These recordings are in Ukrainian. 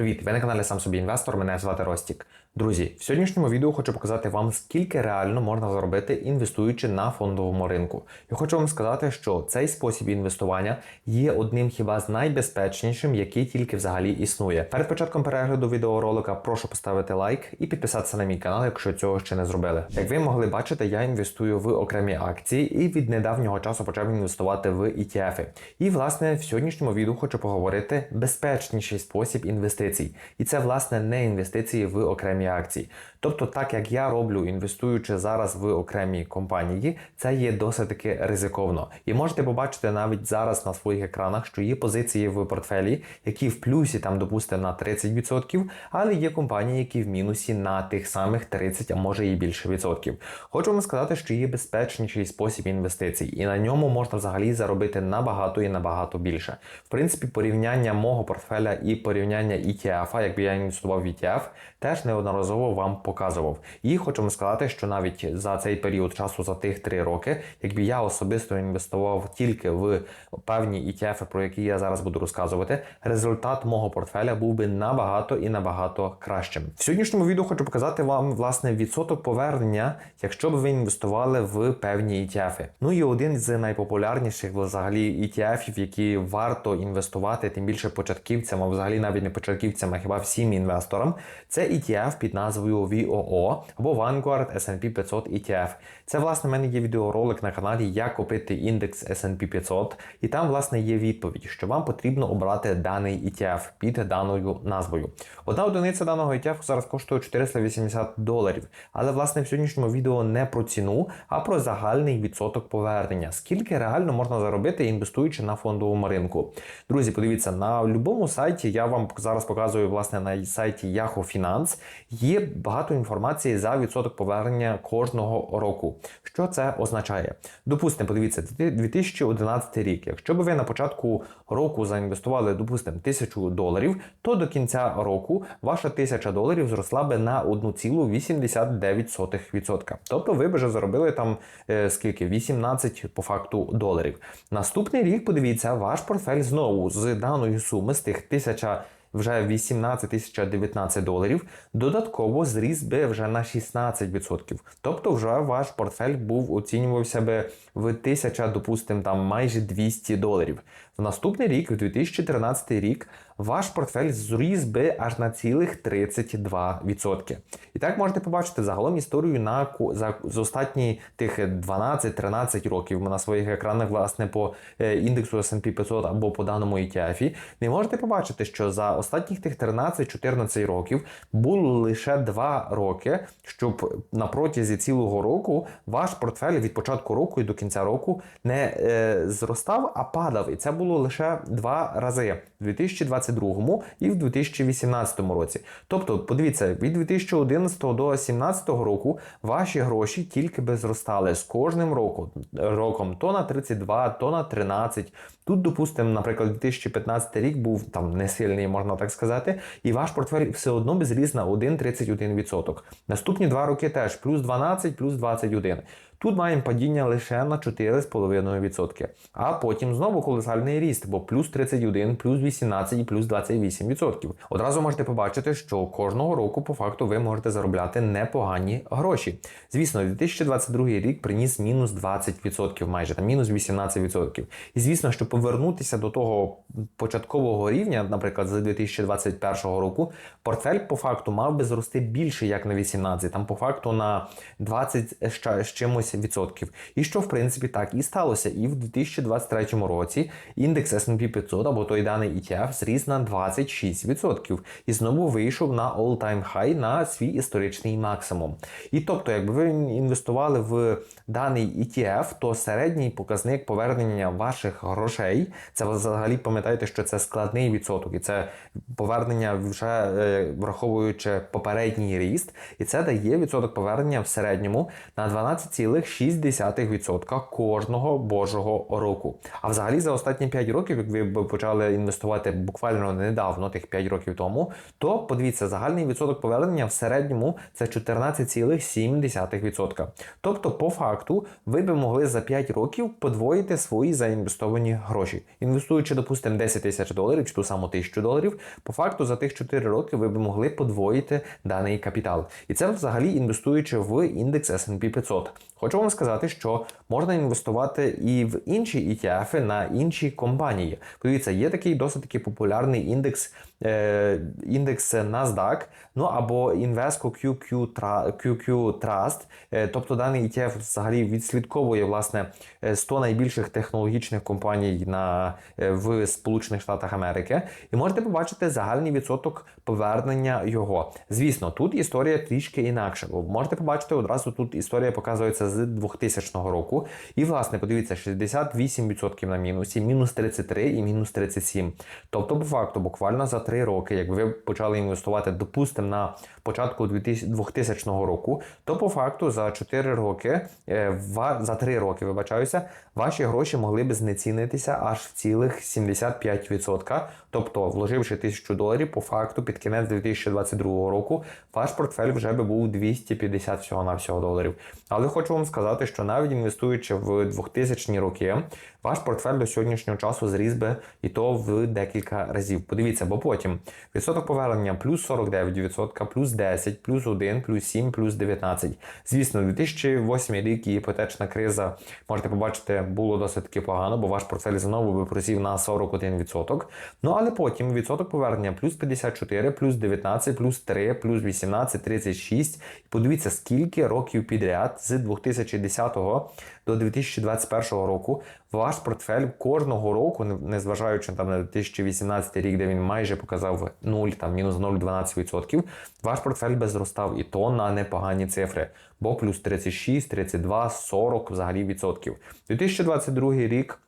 Привіт! Ви на каналі Сам собі інвестор. Мене звати Ростік. Друзі, в сьогоднішньому відео хочу показати вам, скільки реально можна заробити, інвестуючи на фондовому ринку. Я хочу вам сказати, що цей спосіб інвестування є одним хіба з найбезпечнішим, який тільки взагалі існує. Перед початком перегляду відеоролика прошу поставити лайк і підписатися на мій канал, якщо цього ще не зробили. Як ви могли бачити, я інвестую в окремі акції і від недавнього часу почав інвестувати в ETF. І власне в сьогоднішньому відео хочу поговорити безпечніший спосіб інвестицій. І це власне не інвестиції в окремі акції. Тобто, так як я роблю, інвестуючи зараз в окремі компанії, це є досить таки ризиковно. І можете побачити навіть зараз на своїх екранах, що є позиції в портфелі, які в плюсі там, допустимо, на 30%, але є компанії, які в мінусі на тих самих 30, а може і більше відсотків. Хочу вам сказати, що є безпечніший спосіб інвестицій, і на ньому можна взагалі заробити набагато і набагато більше. В принципі, порівняння мого портфеля і порівняння ETF, якби я інвестував в ETF, теж неодноразово вам показував. І хочу вам сказати, що навіть за цей період часу, за тих 3 роки, якби я особисто інвестував тільки в певні ETF, про які я зараз буду розказувати, результат мого портфеля був би набагато і набагато кращим. В сьогоднішньому відео хочу показати вам власне відсоток повернення, якщо б ви інвестували в певні ETF. Ну і один з найпопулярніших взагалі ETF, які варто інвестувати, тим більше початківцям, а взагалі навіть не початківцям, а хіба всім інвесторам, це ETF під назвою VOO або Vanguard S&P 500 ETF. Це власне в мене є відеоролик на каналі, як купити індекс S&P 500, і там власне є відповідь, що вам потрібно обрати даний ETF під даною назвою. Одна одиниця даного ETF зараз коштує 480 доларів. Але власне в сьогоднішньому відео не про ціну, а про загальний відсоток повернення. Скільки реально можна заробити, інвестуючи на фондовому ринку. Друзі, подивіться, на будь-якому сайті я вам зараз показую власне на сайті Yahoo Finance є багато інформації за відсоток повернення кожного року. Що це означає? Допустимо, подивіться, 2011 рік. Якщо б ви на початку року заінвестували, допустимо, 1000 доларів, то до кінця року ваша 1000 доларів зросла би на 1,89%. Тобто ви б вже заробили там е, скільки? 18 по факту доларів. Наступний рік, подивіться, ваш портфель знову з даної суми з тих 1000 вже 18 тисяч 19 доларів, додатково зріс би вже на 16%. Тобто вже ваш портфель був оцінювався би в 1000, допустимо, там майже 200 доларів. В наступний рік, в 2013 рік, ваш портфель зріс би аж на цілих 32%. І так можете побачити загалом історію на за, за останні тих 12-13 років на своїх екранах, власне, по е, індексу S&P 500 або по даному ETF. Ви можете побачити, що за останніх тих 13-14 років було лише 2 роки, щоб на протязі цілого року ваш портфель від початку року і до кінця року не е, зростав, а падав. І це було лише два рази в 2022 і в 2018 році. Тобто, подивіться, від 2011 до 2017 року ваші гроші тільки би зростали з кожним роком, роком то на 32, то на 13. Тут, допустимо, наприклад, 2015 рік був там не сильний, можна так сказати, і ваш портфель все одно би зріс на 1,31%. Наступні два роки теж плюс 12, плюс 21. Тут маємо падіння лише на 4,5%. А потім знову колосальний ріст, бо плюс 31, плюс 18 і плюс 28%. Одразу можете побачити, що кожного року по факту ви можете заробляти непогані гроші. Звісно, 2022 рік приніс мінус 20%, майже там мінус 18%. І звісно, щоб повернутися до того початкового рівня, наприклад, з 2021 року, портфель по факту мав би зрости більше, як на 18, там по факту на 20 з чимось. 10%. І що в принципі так і сталося. І в 2023 році індекс S&P 500 або той даний ETF зріс на 26% і знову вийшов на all-time high на свій історичний максимум. І тобто, якби ви інвестували в даний ETF, то середній показник повернення ваших грошей, це взагалі пам'ятаєте, що це складний відсоток, і це повернення вже е, враховуючи попередній ріст, і це дає відсоток повернення в середньому на 12,5%. 0,6% кожного божого року. А взагалі за останні 5 років, як ви почали інвестувати буквально недавно, тих 5 років тому, то подивіться, загальний відсоток повернення в середньому це 14,7%. Тобто, по факту, ви би могли за 5 років подвоїти свої заінвестовані гроші. Інвестуючи, допустимо, 10 тисяч доларів чи ту саму тисячу доларів, по факту за тих 4 роки ви б могли подвоїти даний капітал. І це взагалі інвестуючи в індекс S&P 500. Хочу вам сказати, що можна інвестувати і в інші ETF на інші компанії. Подивіться, є такий досить таки популярний індекс індекс NASDAQ, ну або Invesco QQ, QQ Trust. Е, тобто даний ETF взагалі відслідковує власне 100 найбільших технологічних компаній на, е, в Сполучених Штатах Америки. І можете побачити загальний відсоток повернення його. Звісно, тут історія трішки інакша. Бо можете побачити одразу тут історія показується з 2000 року. І, власне, подивіться, 68% на мінусі, мінус 33 і мінус 37. Тобто, по факту, буквально за 3 роки, як ви почали інвестувати, допустимо, на початку 2000 року, то по факту за 4 роки, е, за 3 роки, вибачаюся, ваші гроші могли б знецінитися аж в цілих 75%. Тобто, вложивши 1000 доларів, по факту під кінець 2022 року, ваш портфель вже би був 250 всього на всього доларів. Але хочу вам сказати, що навіть інвестуючи в 2000 роки, ваш портфель до сьогоднішнього часу зріс би і то в декілька разів. Подивіться, бо потім відсоток повернення плюс 49%, плюс 10, плюс 1, плюс 7, плюс 19. Звісно, 2008 рік і іпотечна криза, можете побачити, було досить таки погано, бо ваш портфель знову би просів на 41%. Ну але потім відсоток повернення плюс 54, плюс 19, плюс 3, плюс 18, 36. І подивіться, скільки років підряд з 2010 до 2021 року ваш портфель кожного року, незважаючи там на 2018 рік, де він майже показав 0, там мінус 0,12%, ваш портфель би зростав і то на непогані цифри, бо плюс 36, 32, 40 взагалі відсотків. 2022 рік.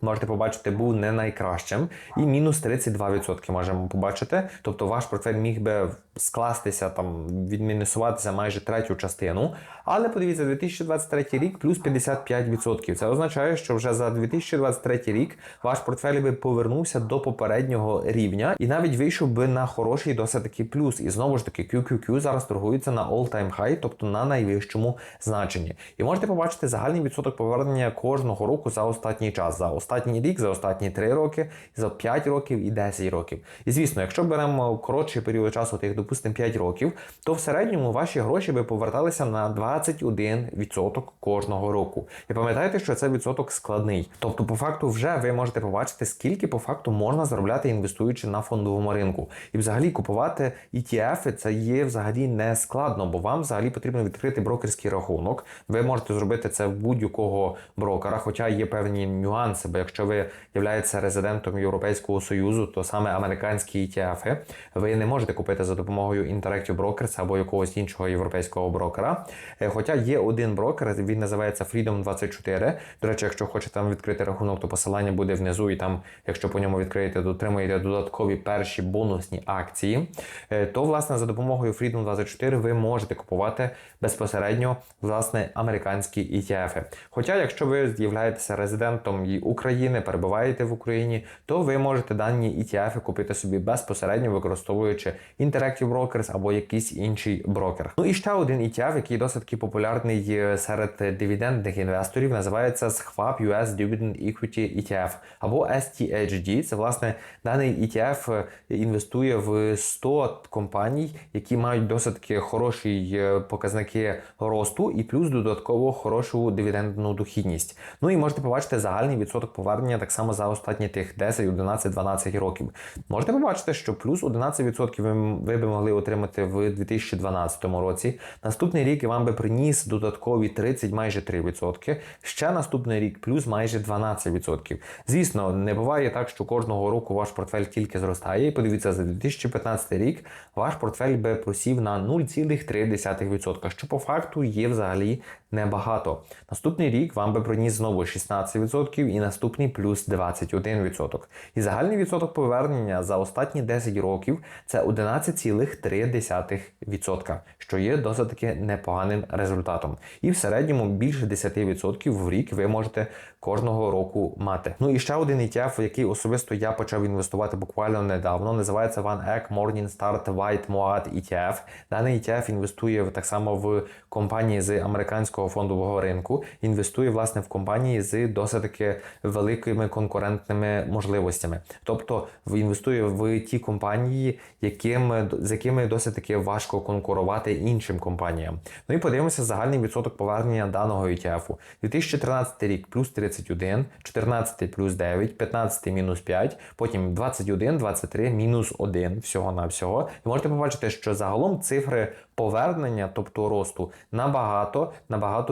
Можете побачити, був не найкращим, і мінус 32% можемо побачити. Тобто ваш портфель міг би скластися там, відмінусуватися майже третю частину. Але подивіться, 2023 рік плюс 55%. Це означає, що вже за 2023 рік ваш портфель би повернувся до попереднього рівня і навіть вийшов би на хороший досить таки плюс. І знову ж таки, QQQ зараз торгується на all-time high, тобто на найвищому значенні. І можете побачити загальний відсоток повернення кожного року за останній час, за останній рік, за останні 3 роки, за 5 років і 10 років. І звісно, якщо беремо коротший період часу, тих, допустимо, 5 років, то в середньому ваші гроші би поверталися на 21% кожного року. І пам'ятайте, що це відсоток складний. Тобто, по факту, вже ви можете побачити, скільки по факту можна заробляти, інвестуючи на фондовому ринку. І взагалі купувати ETF це є взагалі не складно, бо вам взагалі потрібно відкрити брокерський рахунок. Ви можете зробити це в будь-якого брокера, хоча є певні нюанси, бо якщо ви являєтеся резидентом Європейського Союзу, то саме американські ETF ви не можете купити за допомогою Interactive Brokers або якогось іншого європейського брокера. Е, хоча є один брокер, він називається Freedom 24. До речі, якщо хочете там відкрити рахунок, то посилання буде внизу, і там, якщо по ньому відкриєте, то отримаєте додаткові перші бонусні акції. Е, то, власне, за допомогою Freedom 24 ви можете купувати безпосередньо власне американські ETF. Хоча, якщо ви з'являєтеся резидентом України, перебуваєте в Україні, то ви можете дані ETF купити собі безпосередньо використовуючи Interactive Brokers або якийсь інший брокер. Ну і ще один ETF, який досить такий популярний серед дивідендних інвесторів, називається Schwab US Dividend Equity ETF або STHD. Це власне даний ETF е, інвестує в 100 компаній, які мають досить таки хороші е, показники росту і плюс додатково хорошу дивідендну дохідність. Ну і можете побачити загальний відсоток повернення так само за останні тих 10, 11, 12 років. Можете побачити, що плюс 11% ви би могли отримати в 2012 році. Наступний рік вам би приніс додаткові 30, майже 3%. Ще наступний рік плюс майже 12%. Звісно, не буває так, що кожного року ваш портфель тільки зростає. І подивіться, за 2015 рік ваш портфель би просів на 0,3%, що по факту є взагалі небагато. Наступний рік вам би приніс знову 16% і наступний плюс 21%. І загальний відсоток повернення за останні 10 років це 11,3%, що є досить таки непоганим результатом. І в середньому більше 10% в рік ви можете кожного року мати. Ну і ще один ETF, в який особисто я почав інвестувати буквально недавно, називається One Egg Morningstar White Moat ETF. Даний ETF інвестує так само в компанії з американського фондового ринку, інвестує власне в компанії з досить великими конкурентними можливостями. Тобто інвестує в ті компанії, яким, з якими досить таки важко конкурувати іншим компаніям. Ну і подивимося загальний відсоток повернення даного ETF. 2013 рік плюс 31, 14 плюс 9, 15 мінус 5, потім 21, 23 мінус 1 всього на всього. І можете побачити, що загалом цифри повернення, тобто росту, набагато набагато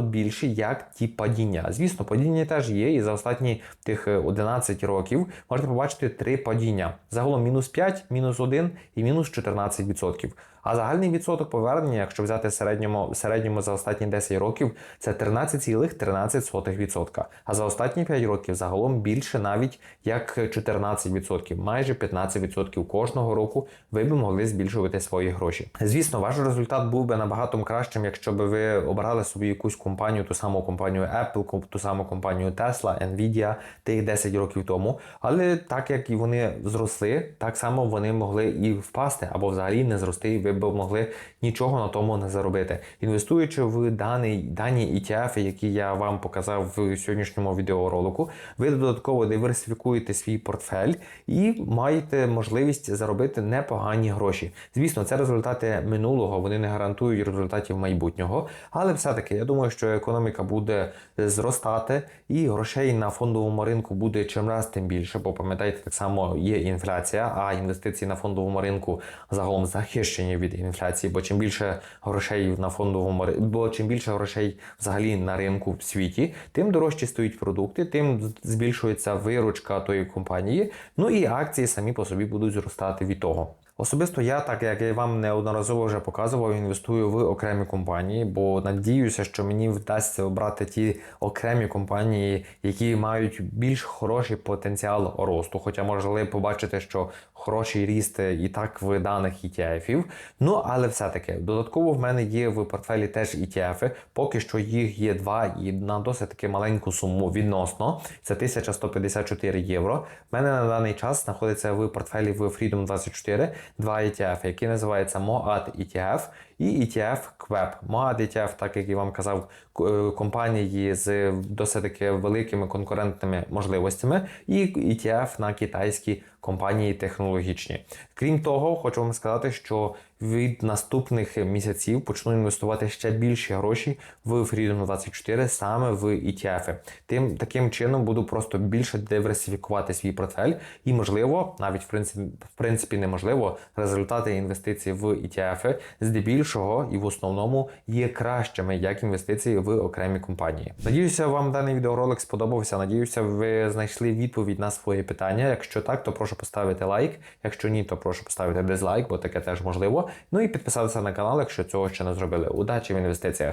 більші, як ті падіння. Звісно, падіння теж є, і за останні тих е, 11 років можете побачити три падіння. Загалом мінус 5, мінус 1 і мінус 14%. А загальний відсоток повернення, якщо взяти середньому, в середньому за останні 10 років, це 13,13%. А за останні 5 років загалом більше навіть як 14%, майже 15% кожного року ви б могли збільшувати свої гроші. Звісно, ваш результат був би набагато кращим, якщо б ви обрали собі якусь компанію, ту саму компанію Apple, ту саму компанію Tesla, Nvidia тих 10 років тому. Але так як і вони зросли, так само вони могли і впасти або взагалі не зрости, і ви б могли нічого на тому не заробити. Інвестуючи в даний, дані ETF, які я вам показав в сьогоднішньому відеоролику, ви додатково диверсифікуєте свій портфель і маєте можливість заробити непогані гроші. Звісно, це результати минулого, вони не гарантують результатів майбутнього, але все-таки я думаю, що економіка буде зростати і грошей на фондовому ринку буде чим раз тим більше, бо пам'ятаєте, так само є інфляція, а інвестиції на фондовому ринку загалом захищені від інфляції, бо чим більше грошей на фондовому бо чим більше грошей взагалі на ринку в світі, тим дорожчі стоять продукти, тим збільшується виручка тої компанії. Ну і акції самі по собі будуть зростати від того. Особисто я, так як я вам неодноразово вже показував, інвестую в окремі компанії, бо надіюся, що мені вдасться обрати ті окремі компанії, які мають більш хороший потенціал росту. Хоча можливо побачити, що хороший ріст і так в даних ETF. Ну але все-таки додатково в мене є в портфелі теж ETF. Поки що їх є два і на досить таки маленьку суму відносно. Це 1154 євро. В мене на даний час знаходиться в портфелі в Freedom 24 два ETF, які називаються MOAD ETF і ETF QEP. MOAD ETF, так як я вам казав, е, компанії з досить великими конкурентними можливостями, і ETF на китайські компанії технологічні. Крім того, хочу вам сказати, що від наступних місяців почну інвестувати ще більші гроші в Freedom 24 саме в ETF. Тим таким чином буду просто більше диверсифікувати свій портфель, і можливо, навіть в принципі, в принципі неможливо, результати інвестицій в ETF здебільшого і в основному є кращими як інвестиції в окремі компанії. Надіюся, вам даний відеоролик сподобався. Надіюся, ви знайшли відповідь на своє питання. Якщо так, то прошу поставити лайк. Якщо ні, то прошу поставити дизлайк, бо таке теж можливо. Ну і підписатися на канал, якщо цього ще не зробили. Удачі в інвестиціях!